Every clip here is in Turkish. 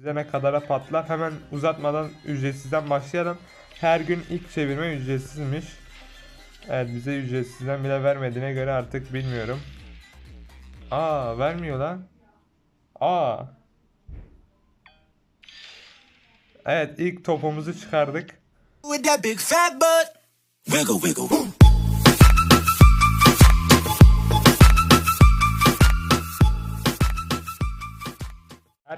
Bize ne kadara patlar. Hemen uzatmadan ücretsizden başlayalım. Her gün ilk çevirme ücretsizmiş. Evet bize ücretsizden bile vermediğine göre artık bilmiyorum. Aa vermiyor lan. Aa. Evet ilk topumuzu çıkardık. with that big fat butt. Wiggle, wiggle,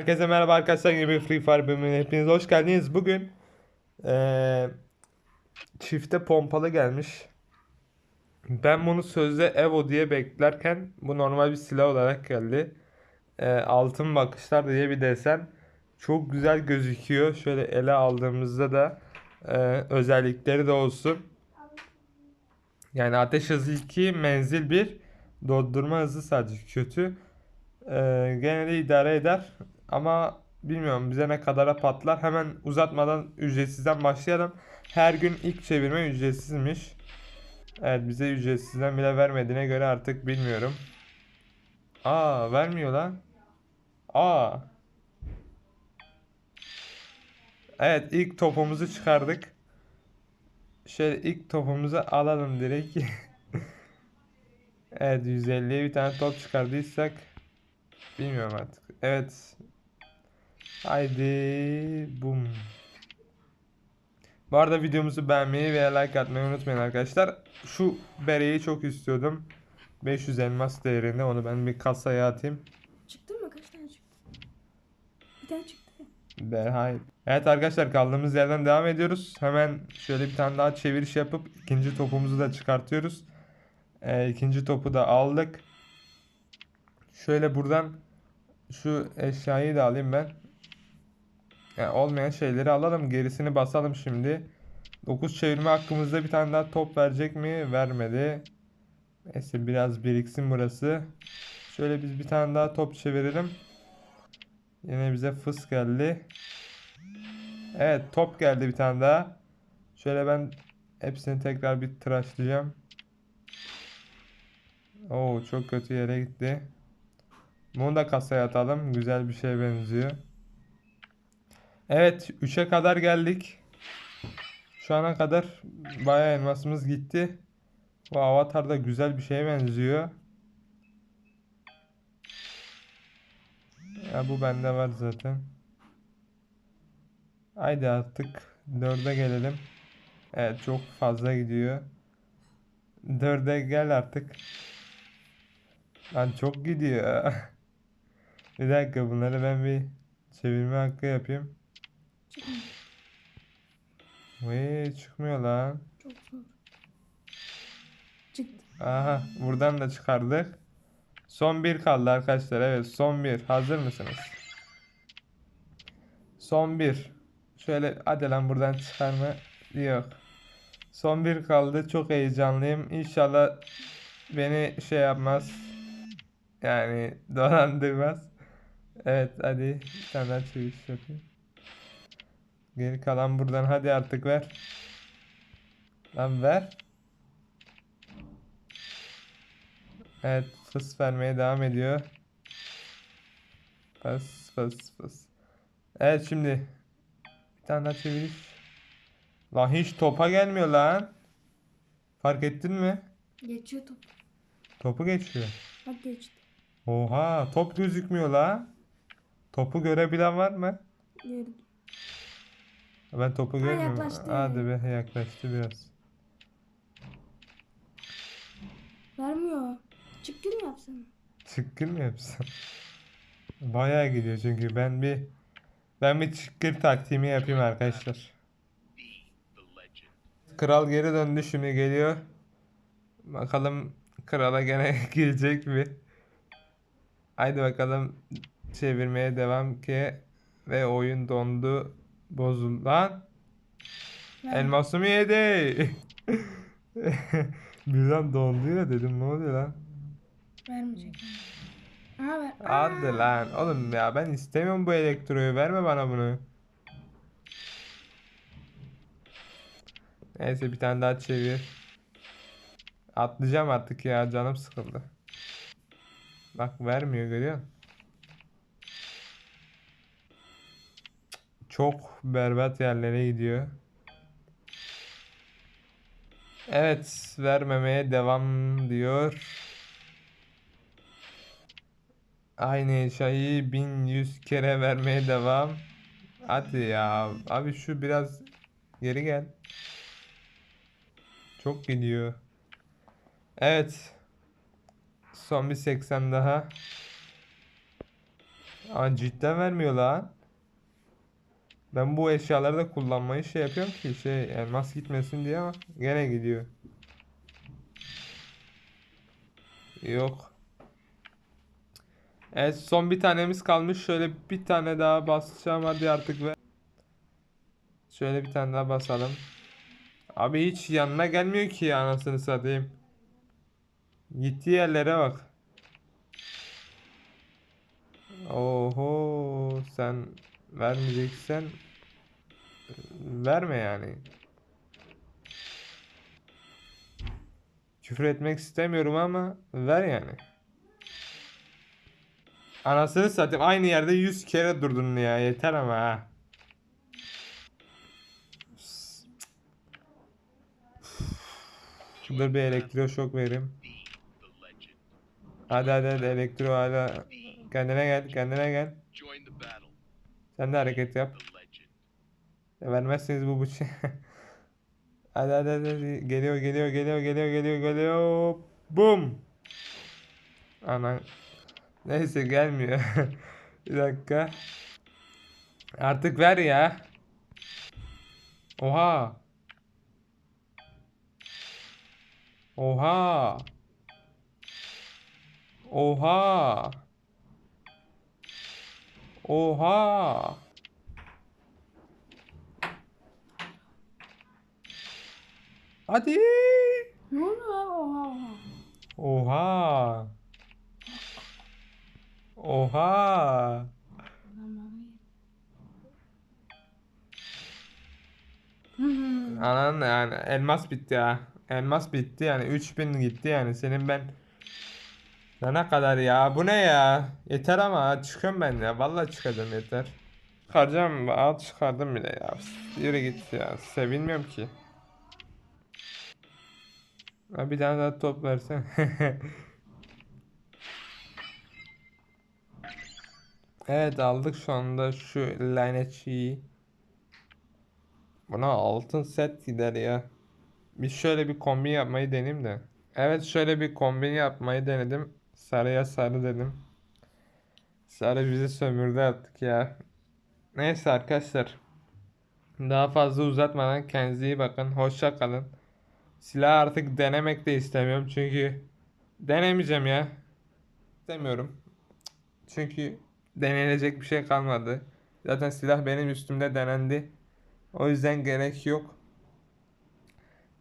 Herkese merhaba arkadaşlar yeni bir Free Fire bölümüne hepiniz hoş geldiniz. Bugün eee çifte pompalı gelmiş. Ben bunu sözde Evo diye beklerken bu normal bir silah olarak geldi. Eee, altın bakışlar diye bir desen. Çok güzel gözüküyor. Şöyle ele aldığımızda da eee, özellikleri de olsun. Yani ateş hızı 2, menzil 1, doldurma hızı sadece kötü. Ee, gene idare eder. Ama bilmiyorum bize ne kadara patlar. Hemen uzatmadan ücretsizden başlayalım. Her gün ilk çevirme ücretsizmiş. Evet bize ücretsizden bile vermediğine göre artık bilmiyorum. Aa vermiyor lan. Aa. Evet ilk topumuzu çıkardık. Şöyle ilk topumuzu alalım direkt. Evet 150'ye bir tane top çıkardıysak bilmiyorum artık. Evet. Haydi bum. Bu arada videomuzu beğenmeyi ve like atmayı unutmayın arkadaşlar. Şu bereyi çok istiyordum. 500 elmas değerinde onu ben bir kasaya atayım. Çıktı mı? Kaç tane çıktı? Bir tane çıktı. Be hayır. Evet arkadaşlar kaldığımız yerden devam ediyoruz. Hemen şöyle bir tane daha çeviriş yapıp ikinci topumuzu da çıkartıyoruz. Ee, ikinci topu da aldık. Şöyle buradan şu eşyayı da alayım ben. Yani olmayan şeyleri alalım. Gerisini basalım şimdi. 9 çevirme hakkımızda bir tane daha top verecek mi? Vermedi. Neyse biraz biriksin burası. Şöyle biz bir tane daha top çevirelim. Yine bize fıs geldi. Evet top geldi bir tane daha. Şöyle ben hepsini tekrar bir tıraşlayacağım. Oo çok kötü yere gitti. Bunu da kasaya atalım. Güzel bir şeye benziyor. Evet 3'e kadar geldik. Şu ana kadar bayağı elmasımız gitti. Bu avatar da güzel bir şeye benziyor. Ya bu bende var zaten. Haydi artık 4'e gelelim. Evet çok fazla gidiyor. 4'e gel artık. Lan çok gidiyor. Bir dakika bunları ben bir çevirme hakkı yapayım. Çıkmadı. Vay çıkmıyor lan. Çok zor. Çıktı. Aha buradan da çıkardık. Son bir kaldı arkadaşlar. Evet son bir. Hazır mısınız? Son bir. Şöyle hadi lan buradan çıkarma. Yok. Son bir kaldı. Çok heyecanlıyım. İnşallah beni şey yapmaz. Yani dolandırmaz. Evet hadi bir tane daha çeviriş yapayım. Geri kalan buradan hadi artık ver. Lan ver. Evet fıs vermeye devam ediyor. Fıs fıs fıs. Evet şimdi bir tane daha çeviriş. Lan hiç topa gelmiyor lan. Fark ettin mi? Geçiyor top. Topu geçiyor. Bak geçti. Oha top gözükmüyor la. Topu görebilen var mı? Gördüm. Ben topu görmüyorum. yaklaştı. Hadi be yaklaştı biraz. Vermiyor. Çıktı mı yapsana? Çıkkın mı yapsam? Bayağı gidiyor çünkü ben bir ben bir çıkkır taktiğimi yapayım arkadaşlar. Kral geri döndü şimdi geliyor. Bakalım krala gene girecek mi? Haydi bakalım çevirmeye devam ki ve oyun dondu bozuldu lan. Ver. Elmasımı yedi. Birden dondu ya dedim ne oluyor lan? Vermeyecek. Aha ver. Hadi lan oğlum ya ben istemiyorum bu elektroyu verme bana bunu. Neyse bir tane daha çevir. Atlayacağım artık ya canım sıkıldı. Bak vermiyor görüyor musun? Çok berbat yerlere gidiyor. Evet, vermemeye devam diyor. Aynı eşyayı 1100 kere vermeye devam. Hadi ya. Abi şu biraz geri gel. Çok gidiyor. Evet. Son bir 80 daha. Aa, cidden vermiyor lan. Ben bu eşyaları da kullanmayı şey yapıyorum ki şey elmas gitmesin diye ama gene gidiyor. Yok. Evet son bir tanemiz kalmış. Şöyle bir tane daha basacağım hadi artık ve şöyle bir tane daha basalım. Abi hiç yanına gelmiyor ki anasını satayım. Gittiği yerlere bak. Oho sen vermeyeceksen verme yani. Küfür etmek istemiyorum ama ver yani. Anasını satayım aynı yerde 100 kere durdun ya yeter ama ha. Dur bir elektroşok vereyim. Hadi hadi hadi elektro hala. Kendine gel kendine gel. Sen de hareket yap. Vermezseniz bu bıçağı. hadi hadi hadi. hadi. Geliyor geliyor geliyor geliyor geliyor geliyor. Bum. Ana. Neyse gelmiyor. bir dakika. Artık ver ya. Oha. Oha. Oha. Oha. Hadi. Ne oluyor? Oha oha. Oha. Anan yani elmas bitti ya. Elmas bitti yani 3000 gitti yani senin ben Ya ne kadar ya? Bu ne ya? Yeter ama çıkıyorum ben ya. Vallahi çıkacağım yeter. Çıkaracağım al çıkardım bile ya. Yürü git ya. Sevinmiyorum ki. Ha, bir tane daha top versen. Evet aldık şu anda şu lanetçiyi Buna altın set gider ya. Bir şöyle bir kombin yapmayı deneyim de. Evet şöyle bir kombin yapmayı denedim. Sarıya sarı dedim. Sarı bizi sömürdü artık ya. Neyse arkadaşlar. Daha fazla uzatmadan kendinize iyi bakın. Hoşça kalın. Silah artık denemek de istemiyorum çünkü denemeyeceğim ya. İstemiyorum. Çünkü denenecek bir şey kalmadı. Zaten silah benim üstümde denendi. O yüzden gerek yok.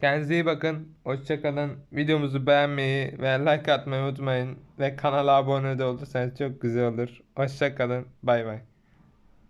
Kendinize iyi bakın. Hoşça kalın. Videomuzu beğenmeyi ve like atmayı unutmayın. Ve kanala abone de olursanız çok güzel olur. Hoşça kalın. Bay bay.